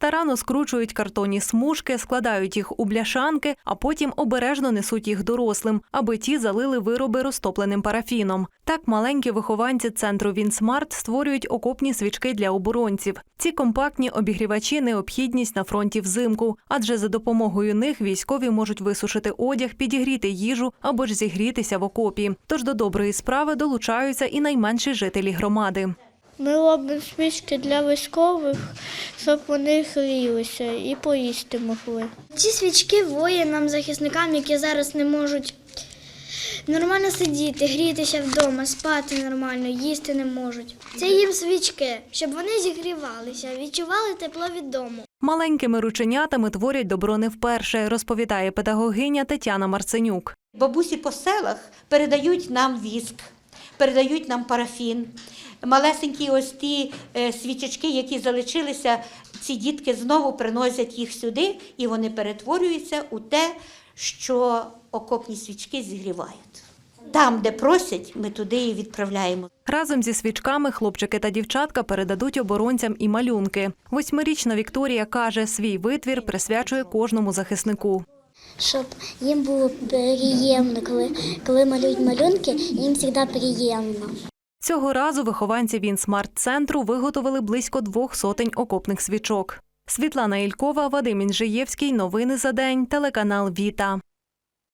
Старано скручують картонні смужки, складають їх у бляшанки, а потім обережно несуть їх дорослим, аби ті залили вироби розтопленим парафіном. Так маленькі вихованці центру Вінсмарт створюють окопні свічки для оборонців. Ці компактні обігрівачі необхідність на фронті взимку, адже за допомогою них військові можуть висушити одяг, підігріти їжу або ж зігрітися в окопі. Тож до доброї справи долучаються і найменші жителі громади. Ми робимо свічки для військових, щоб вони грілися і поїсти могли. Ці свічки воїнам, захисникам, які зараз не можуть нормально сидіти, грітися вдома, спати нормально, їсти не можуть. Це їм свічки, щоб вони зігрівалися, відчували тепло від дому. Маленькими рученятами творять добро не вперше, розповідає педагогиня Тетяна Марценюк. Бабусі по селах передають нам віск, передають нам парафін. Малесенькі ось ті е, свічечки, які залишилися, ці дітки знову приносять їх сюди, і вони перетворюються у те, що окопні свічки зігрівають. Там, де просять, ми туди і відправляємо. Разом зі свічками хлопчики та дівчатка передадуть оборонцям і малюнки. Восьмирічна Вікторія каже, свій витвір присвячує кожному захиснику. Щоб їм було приємно, коли, коли малюють малюнки, їм завжди приємно. Цього разу вихованці Вінсмарт-центру виготовили близько двох сотень окопних свічок. Світлана Ількова, Вадим Інжиєвський. Новини за день. Телеканал Віта.